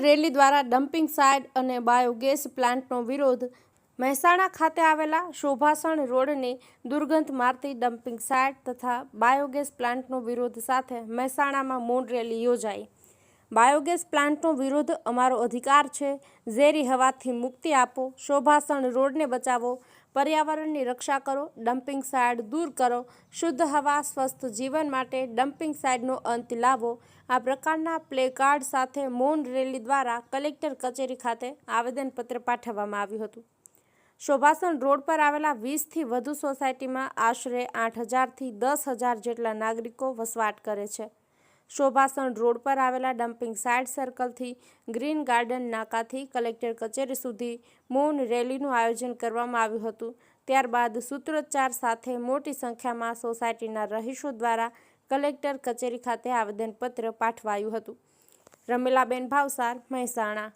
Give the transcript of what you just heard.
Rally દ્વારા dumping site અને biogas પ્લાન્ટનો વિરોધ મહેસાણા ખાતે આવેલા શોભાસણ રોડની દુર્ગંધ મારતી ડમ્પિંગ સાઇટ તથા બાયોગેસ પ્લાન્ટનો વિરોધ સાથે મહેસાણામાં મૌન રેલી યોજાઈ. બાયોગેસ પ્લાન્ટનો વિરોધ અમારો અધિકાર છે. ઝેરી હવાથી મુક્તિ આપો. શોભાસણ રોડને બચાવો. પર્યાવરણની રક્ષા કરો. ડમ્પિંગ સાઇડ દૂર કરો. શુદ્ધ હવા, સ્વસ્થ જીવન માટે ડમ્પિંગ સાઇડનો અંત લાવો. આ પ્રકારના પ્લેકાર્ડ સાથે મૌન રેલી દ્વારા કલેક્ટર કચેરી ખાતે આવેદનપત્ર પાઠવવામાં આવ્યું હતું. શોભાસણ રોડ પર આવેલા વીસથી વધુ સોસાયટીમાં આશરે આઠ હજારથી દસ હજાર જેટલા નાગરિકો વસવાટ કરે છે. શોભાસણ રોડ પર આવેલા ડમ્પિંગ સાઇટ સર્કલથી ગ્રીન ગાર્ડન નાકાથી કલેક્ટર કચેરી સુધી મૌન રેલીનું આયોજન કરવામાં આવ્યું હતું. ત્યારબાદ સૂત્રોચ્ચાર સાથે મોટી સંખ્યામાં સોસાયટીના રહીશો દ્વારા કલેક્ટર કચેરી ખાતે આવેદનપત્ર પાઠવાયું હતું. રમીલાબેન ભાવસાર, મહેસાણા.